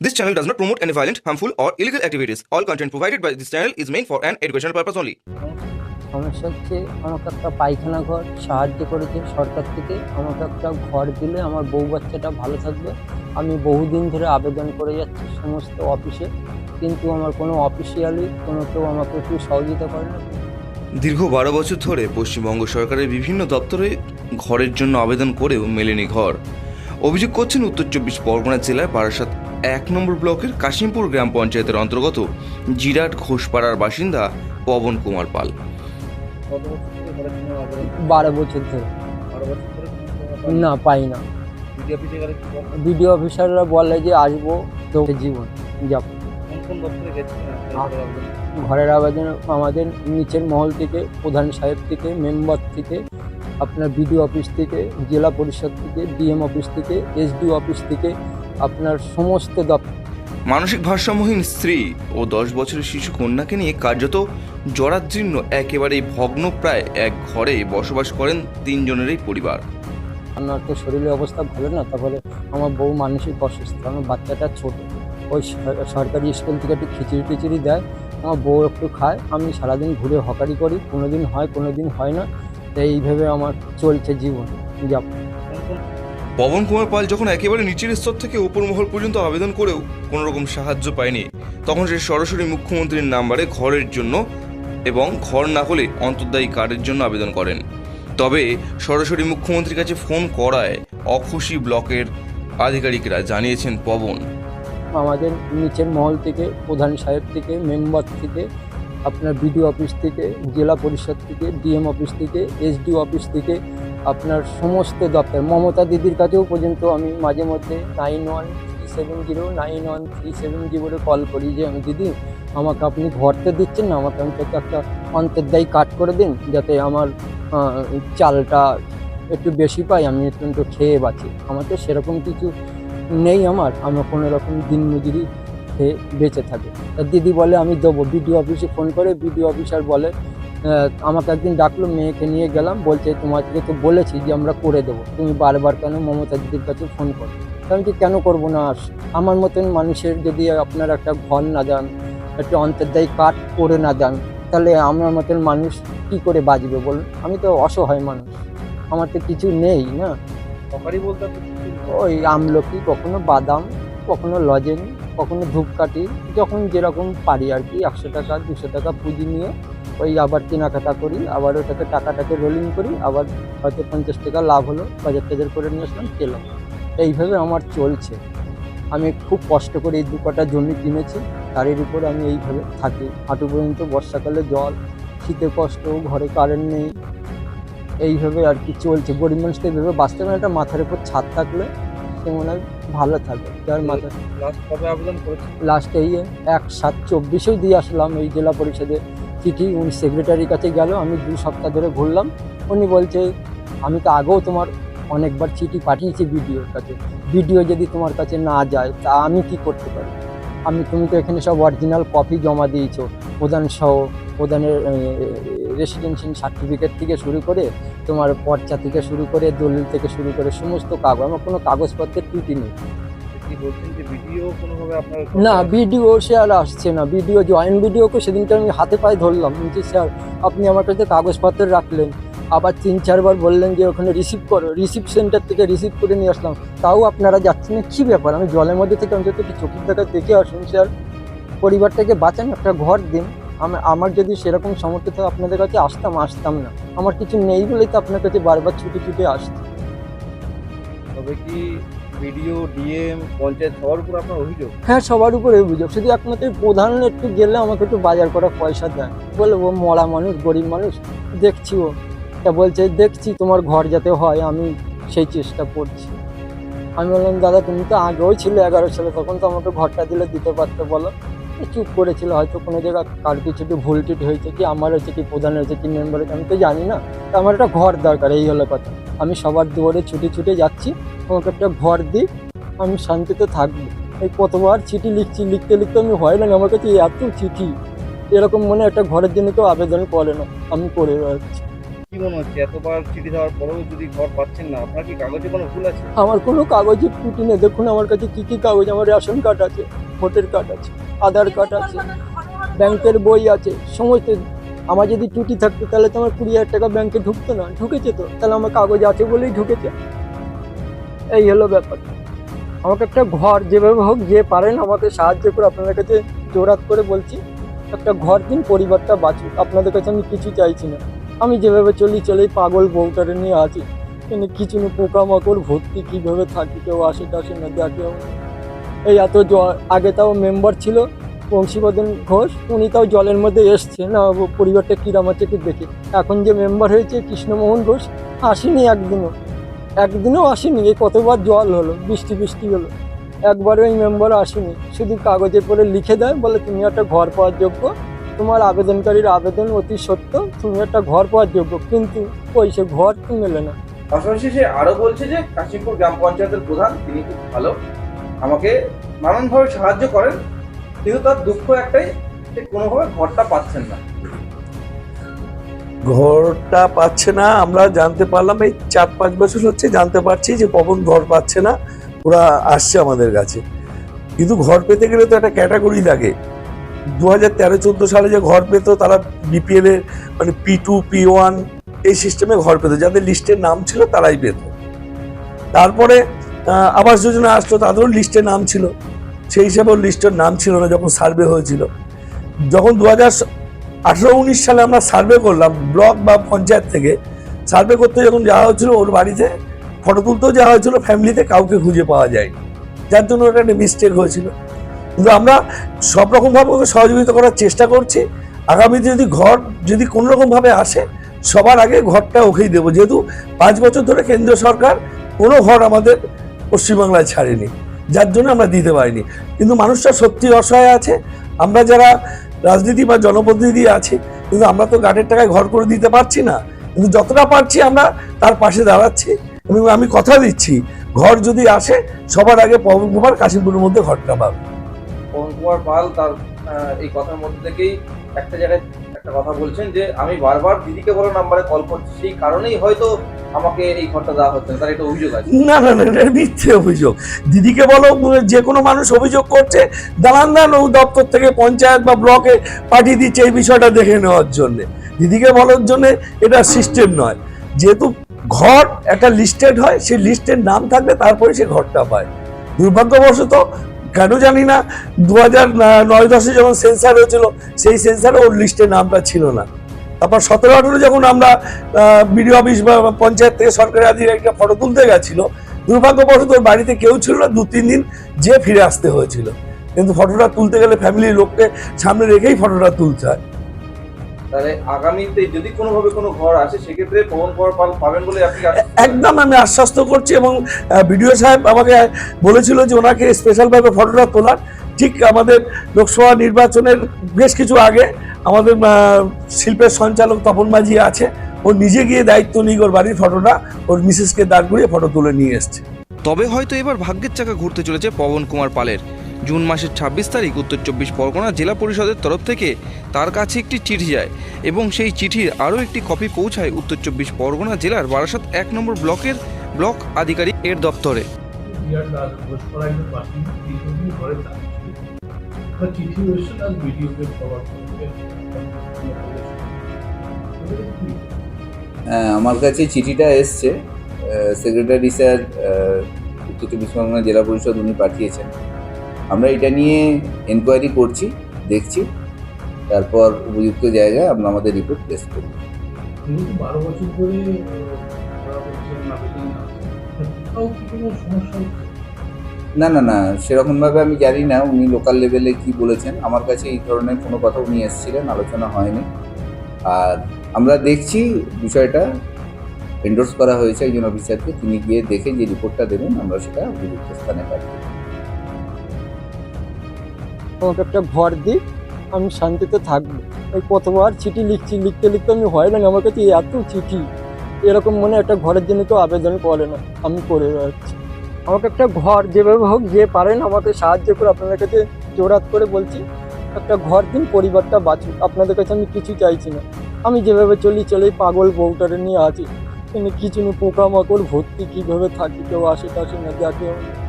This channel does not promote any violent, harmful, or illegal activities. All content provided by this channel is meant for an educational purpose only. সমস্যা হচ্ছে আমাকে একটা পায়খানা ঘর সাহায্য করেছে সরকার থেকে আমাকে একটা ঘর দিলে আমার বউ বাচ্চাটা ভালো থাকবে আমি বহুদিন ধরে আবেদন করে যাচ্ছি সমস্ত অফিসে কিন্তু আমার কোনো অফিসিয়ালি কোনো কেউ আমাকে একটু সহযোগিতা করে না দীর্ঘ বারো বছর ধরে পশ্চিমবঙ্গ সরকারের বিভিন্ন দপ্তরে ঘরের জন্য আবেদন করেও মেলেনি ঘর অভিযোগ করছেন উত্তর চব্বিশ পরগনা জেলার বারাসাত এক নম্বর ব্লকের কাশিমপুর গ্রাম পঞ্চায়েতের অন্তর্গত জিরাট ঘোষপাড়ার বাসিন্দা পবন কুমার পাল। বারো বছর ধরে। না, পাই না। বিডিও অফিসাররা বলে যে আসব তো জীবন যাব? ঘরের আবেদন আমাদের নিচের মহল থেকে, প্রধান সাহেব থেকে, মেম্বার থেকে, আপনার বিডিও অফিস থেকে, জেলা পরিষদ থেকে, ডিএম অফিস থেকে, এসডিও অফিস থেকে আপনার সমস্ত দপ্তর মানসিক ভারসাম্যহীন স্ত্রী ও দশ বছরের শিশু কন্যাকে নিয়ে কার্যত জরাজীর্ণ একেবারেই ভগ্ন প্রায় এক ঘরে বসবাস করেন তিনজনেরই পরিবার। আমার তো শরীরের অবস্থা ভালো না তারপরে আমার বউ মানসিক অসুস্থ আমার বাচ্চাটা ছোট। ওই সরকারি স্কুল থেকে একটু খিচুড়ি টিচুড়ি দেয় আমার বউ একটু খায় আমি সারাদিন ঘুরে হকারি করি কোনো দিন হয় কোনো দিন হয় না। এইভাবে আমার চলছে জীবন। কোন পবন কুমার পাল যখন একেবারে নিচের স্তর থেকে উপর মহল পর্যন্ত আবেদন করেও কোনো রকম সাহায্য পায়নি, তখন সে সরাসরি মুখ্যমন্ত্রীর নাম্বারে ঘরের জন্য এবং ঘর না হলে অন্তর্দায়ী কার্ডের জন্য আবেদন করেন। তবে সরাসরি মুখ্যমন্ত্রীর কাছে ফোন করায় অখুশি ব্লকের আধিকারিকরা জানিয়েছেন পবন। আমাদের নিচের মহল থেকে, প্রধান সাহেব থেকে, মেম্বার থেকে, আপনার বিডিও অফিস থেকে, জেলা পরিষদ থেকে, ডিএম অফিস থেকে, এসডিও অফিস থেকে আপনার সমস্ত দপ্তর, মমতা দিদির কাছেও পর্যন্ত আমি মাঝে মধ্যে nine one three seven zero nine one three seven জিরোতে কল করি যে, আমি দিদি, আমাকে আপনি ঘর তো দিচ্ছেন না, আমাকে অন্তত একটা অন্তর্দায়ী কাট করে দিন, যাতে আমার চালটা একটু বেশি পাই, আমি অত্যন্ত খেয়ে বাঁচি। আমার তো সেরকম কিছু নেই আমার আমার কোনো রকম দিন মজুরি খেয়ে বেঁচে থাকে। তা দিদি বলে, আমি দেবো। বিডিও অফিসে ফোন করে, বিডিও অফিসার বলে আমাকে একদিন ডাকলো মেয়েকে নিয়ে গেলাম বলছে তোমাকে তো বলেছি যে আমরা করে দেবো। তুমি বারবার কেন মমতা দিদির কাছে ফোন করো? আমি কি কেন করব না? আস- আমার মতন মানুষের যদি আপনার একটা ঘর না দেন একটা অন্তর্দায়ী কাঠ করে না দেন তাহলে আমার মতন মানুষ কি করে বাঁচবে বলুন? আমি তো অসহায় মানুষ। আমার তো কিছু নেই না? ওই আমলকি কখনো বাদাম কখনো লজেন কখনো ধূপকাঠি যখন যেরকম পারি আর কি একশো টাকা দুশো টাকা পুঁজি নিয়ে ওই আবার কেনাকাটা করি আবার ওটাকে টাকাটাকে রোলিং করি আবার হয়তো পঞ্চাশ টাকা লাভ হলো বাজার টাজার করে নিয়ে আসলাম খেলাম এইভাবে আমার চলছে। আমি খুব কষ্ট করে এই দু কটা জমি কিনেছি তারের উপর আমি এইভাবে থাকি। হাঁটু পর্যন্ত বর্ষাকালে জল শীতে কষ্ট ঘরে কারেন্ট নেই। এইভাবে আর কি চলছে। গরিব মানুষ তো এইভাবে বাঁচতে পারে একটা মাথার উপর ছাদ থাকলে সে মনে হয় ভালো থাকে যার মাথা লাস্ট কবে আবেদন করেছেন? লাস্ট এই এক সাত চব্বিশেও দিয়ে আসলাম এই জেলা পরিষদে। চিঠি উনি সেক্রেটারির কাছে গেল, আমি দু সপ্তাহ ধরে ঘুরলাম। উনি বলছে, আমি তো আগেও তোমার অনেকবার চিঠি পাঠিয়েছি বিডিওর কাছে। বিডিও যদি তোমার কাছে না যায়, তা আমি কি করতে পারি? আমি, তুমি তো এখানে সব অরিজিনাল কপি জমা দিয়েছ, প্রধান সহ, প্রধানের রেসিডেন্সিয়াল সার্টিফিকেট থেকে শুরু করে, তোমার পর্চা থেকে শুরু করে, দলিল থেকে শুরু করে, সমস্ত কাগজ, আমার কোনো কাগজপত্রের ত্রুটি নেই। বলছেন যে ভিডিও কোনোভাবে আপনার না ভিডিও সে আর আসছে না। ভিডিও জয়েন্ট ভিডিওকে সেদিনকে আমি হাতে পায়ে ধরলাম। যে স্যার আপনি আমার কাছে কাগজপত্র রাখলেন। আবার তিন চারবার বললেন যে ওখানে রিসিভ করো। রিসিভ সেন্টার থেকে রিসিভ করে নিয়ে আসলাম। তাও আপনারা যাচ্ছেন না। কী ব্যাপার? আমি জলের মধ্যে থেকে অন্তত একটু চোখের দেখা দেখে আসুন স্যার। পরিবারটাকে বাঁচান একটা ঘর দিন। আমার আমার যদি সেরকম সামর্থ্য থাকে আপনাদের কাছে আসতাম আসতাম না। আমার কিছু নেই বলেই তো আপনার কাছে বারবার ছুটে ছুটে আসছি। তবে কি ভিডিও, ডিএম, পঞ্চায়েত, সবার উপর আপনার অভিযোগ? হ্যাঁ সবার উপরে অভিযোগ। শুধু একমাত্র প্রধান একটু গেলে আমাকে একটু বাজার করা পয়সা দেয় বলে ও মরা মানুষ, গরিব মানুষ, দেখছি ও। তা বলছে, দেখছি তোমার ঘর যাতে হয়, আমি সেই চেষ্টা করছি। আমি বললাম, দাদা, তুমি তো আগেও ছিল এগারো সালে, তখন তো আমাকে ঘরটা দিলে দিতে পারতে, বলো। চুপ করেছিল, হয়তো কোনো জায়গায় কার কিছু একটু ভুল হয়েছে কি, আমার হয়েছে কি প্রধান হয়েছে কি মেম্বার হয়েছে, আমি তো জানি না। আমার একটা ঘর দরকার, এই হলো কথা। আমি সবার দুয়ারে ছুটে ছুটে যাচ্ছি আমাকে একটা ঘর দিই আমি শান্তিতে থাকব। এই কতবার চিঠি লিখছি লিখতে লিখতে আমি হয় না আমার কাছে এত চিঠি। এরকম মনে একটা ঘরের জন্য কেউ আবেদন করে না আমি করে কি মনে হচ্ছে এতবার চিঠি দেওয়ার পরেও যদি ঘর পাচ্ছেন না আপনার কি কাগজে কোনো ভুল আছে? আমার কোনো কাগজের ত্রুটি নেই দেখুন আমার কাছে কী কী কাগজ আমার রেশন কার্ড আছে ভোটার কার্ড আছে আধার কার্ড আছে ব্যাংকের বই আছে সমস্ত আমার যদি ত্রুটি থাকতো তাহলে তো আমার কুড়ি হাজার টাকা ব্যাংকে ঢুকতো না, ঢুকেছে তো। তাহলে আমার কাগজ আছে বলেই ঢুকেছে। এই হলো ব্যাপার। আমাকে একটা ঘর যেভাবে হোক, যে পারেন আমাকে সাহায্য করে, আপনাদের কাছে জোরাত করে বলছি। একটা ঘর দিন, পরিবারটা বাঁচুক। আপনাদের কাছে আমি কিছু চাইছি না। আমি যেভাবে চলি চলে পাগল বউটারে নিয়ে আছি। কিন্তু কিছু না পোকামাকড়, ভর্তি, কীভাবে থাকি, কেউ আসে টাসে না দেখে এই এত আগে তাও মেম্বার ছিল। বংশীবদন ঘোষ, উনি তাও জলের মধ্যে এসছে। না পরিবারটা কিরাম আছে একটু দেখে। এখন যে মেম্বার হয়েছে কৃষ্ণমোহন ঘোষ, আসেনি একদিনও। একদিনও আসেনি, এই কতবার জল হলো, বৃষ্টি বৃষ্টি হলো। একবারও এই মেম্বার আসেনি। শুধু কাগজে করে লিখে দেয়, বলে, তুমি একটা ঘর পাওয়ার যোগ্য। তোমার আবেদনকারীর আবেদন অতি সত্য। তুমি একটা ঘর পাওয়ার যোগ্য। কিন্তু ওই সে ঘর মেলে না। পাশাপাশি সে আরও বলছে যে, কাশিমপুর গ্রাম পঞ্চায়েতের প্রধান, তিনি খুব ভালো। আমাকে নানানভাবে সাহায্য করেন। কিন্তু তার দুঃখ একটাই যে কোনোভাবে ঘরটা পাচ্ছেন না। ঘরটা পাচ্ছে না, আমরা জানতে পারলাম, এই চার পাঁচ বছর হচ্ছে জানতে পারছি যে পবন ঘর পাচ্ছে না, ওরা আসছে আমাদের কাছে। কিন্তু ঘর পেতে গেলে তো একটা ক্যাটাগরি লাগে। দু হাজার তেরো চোদ্দ সালে যে ঘর পেতো, তারা বিপিএল এর মানে পি টু পি ওয়ান এই সিস্টেমে ঘর পেতো। যাদের লিস্টের নাম ছিল, তারাই পেত। তারপরে আবাস যোজনা আসতো তাদেরও লিস্টে নাম ছিল। সেই হিসাবে লিস্টের নাম ছিল না যখন সার্ভে হয়েছিল। যখন দু হাজার আঠেরো উনিশ সালে আমরা সার্ভে করলাম, ব্লক বা পঞ্চায়েত থেকে, সার্ভে করতে যখন যাওয়া হয়েছিল ওর বাড়িতে, ফটো তুলতেও যাওয়া হয়েছিল, ফ্যামিলিতে কাউকে খুঁজে পাওয়া যায় যার জন্য ওটা একটা মিস্টেক হয়েছিল। কিন্তু আমরা সব রকমভাবে ওকে সহযোগিতা করার চেষ্টা করছি। আগামীতে যদি ঘর, যদি কোনো রকমভাবে আসে, সবার আগে ঘরটা ওকেই দেবো। যেহেতু পাঁচ বছর ধরে কেন্দ্র সরকার কোনো ঘর আমাদের পশ্চিমবাংলায় ছাড়েনি। যার জন্য আমরা দিতে পারিনি। কিন্তু মানুষটা সত্যি অসহায় আছে। আমরা যারা রাজনীতি বা জনপ্রতিনিধি আছি, কিন্তু আমরা তো গার্ডের টাকায় ঘর করে দিতে পারছি না। কিন্তু যতটা পারছি আমরা তার পাশে দাঁড়াচ্ছি। এবং আমি কথা দিচ্ছি, ঘর যদি আসে, সবার আগে পবন কুমার কাশিমপুরের মধ্যে ঘরটা পাবে পবন কুমার পাল তার এই কথার মধ্যে থেকেই একটা জায়গায় একটা কথা বলছেন যে আমি বারবার দিদিকে বলো নাম্বারে কল করছি, সেই কারণেই হয়তো আমাকে এই ঘরটা দেওয়া হচ্ছে তার অভিযোগ আছে। না না না অভিযোগ। দিদিকে বলো যে কোনো মানুষ অভিযোগ করছে, দালান দান ও দপ্তর থেকে পঞ্চায়েত বা ব্লকে পাঠিয়ে দিচ্ছে এই বিষয়টা দেখে নেওয়ার জন্য। দিদিকে বলার জন্য এটা সিস্টেম নয়। যেহেতু ঘর একটা লিস্টেড হয়, সেই লিস্টের নাম থাকলে তারপরে সে ঘরটা পায়। দুর্ভাগ্যবশত কেন জানি না দু হাজার নয় দশে যখন সেন্সার হয়েছিল, সেই সেন্সারে ওর লিস্টে নামটা ছিল না। তারপর সতেরো, আঠেরো যখন আমরা বিডিও অফিস বা পঞ্চায়েত থেকে সরকারি আধিকারিক একটা ফটো তুলতে গেছিল, দুর্ভাগ্যবশত ওর বাড়িতে কেউ ছিল না, দু, তিন দিন যে ফিরে আসতে হয়েছিল। কিন্তু ফটোটা তুলতে গেলে ফ্যামিলির লোককে সামনে রেখেই ফটোটা তুলতে হয়। তাহলে আগামীতে যদি কোনোভাবে কোনো ঘর আসে সেক্ষেত্রে পবন কুমার পাল পাবেন বলে আপনি একদম আমি আশ্বস্ত করছি এবং বিডিও সাহেব আমাকে বলেছিল যে ওনাকে স্পেশালভাবে ফটোটা তোলার। ঠিক আমাদের লোকসভা নির্বাচনের বেশ কিছু আগে আমাদের শিল্পের সঞ্চালক তপন মাঝি আছে। ও নিজে গিয়ে দায়িত্ব নিয়ে ওর বাড়ির ফটোটা ওর মিসেসকে দাঁড় করিয়ে ফটো তুলে নিয়ে এসছে। তবে হয়তো এবার ভাগ্যের চাকা ঘুরতে চলেছে পবন কুমার পালের। জুন মাসের ছাব্বিশ তারিখ উত্তর চব্বিশ পরগনা জেলা পরিষদের তরফ থেকে তার কাছে একটি চিঠি যায় এবং সেই চিঠির আরও একটি কপি পৌঁছায় উত্তর চব্বিশ পরগনা জেলার বারাসাত এক নম্বর ব্লকের ব্লক আধিকারিক এর দপ্তরে। হ্যাঁ, আমার কাছে চিঠিটা এসছে। সেক্রেটারি স্যার উত্তর চব্বিশ পরগনা জেলা পরিষদ উনি পাঠিয়েছেন। আমরা এটা নিয়ে এনকোয়ারি করছি দেখছি। তারপর উপযুক্ত জায়গায় আমরা আমাদের রিপোর্ট প্লেস করব। বারো বছর ধরে না। না না সেরকমভাবে আমি জানি না উনি লোকাল লেভেলে কি বলেছেন। আমার কাছে এই ধরনের কোনো কথা উনি এসেছিলেন আলোচনা হয়নি। আর আমরা দেখছি বিষয়টা এন্ডোর্স করা হয়েছে একজন অফিসারকে তিনি গিয়ে দেখে যে রিপোর্টটা দেবেন আমরা সেটা উপযুক্ত স্থানে পাঠিয়ে। আমাকে একটা ঘর দিই আমি শান্তিতে থাকব। ওই কতবার চিঠি লিখছি, লিখতে লিখতে আমি হয়রান আমার কাছে এত চিঠি। এরকম মনে একটা ঘরের জন্য তো আবেদন করে না, আমি করে বেড়াচ্ছি আমাকে একটা ঘর যেভাবে হোক, যে পারেন আমাকে সাহায্য করে আপনাদের কাছে জোরাত করে বলছি, একটা ঘর দিন, পরিবারটা বাঁচুক, আপনাদের কাছে আমি কিছু চাইছি না। আমি যেভাবে চলি, চলেই পাগল বউটারে নিয়ে আছি। এখানে কিছু পোকামাকড়, ভর্তি কীভাবে থাকি, কেউ টাসে না যাকে না।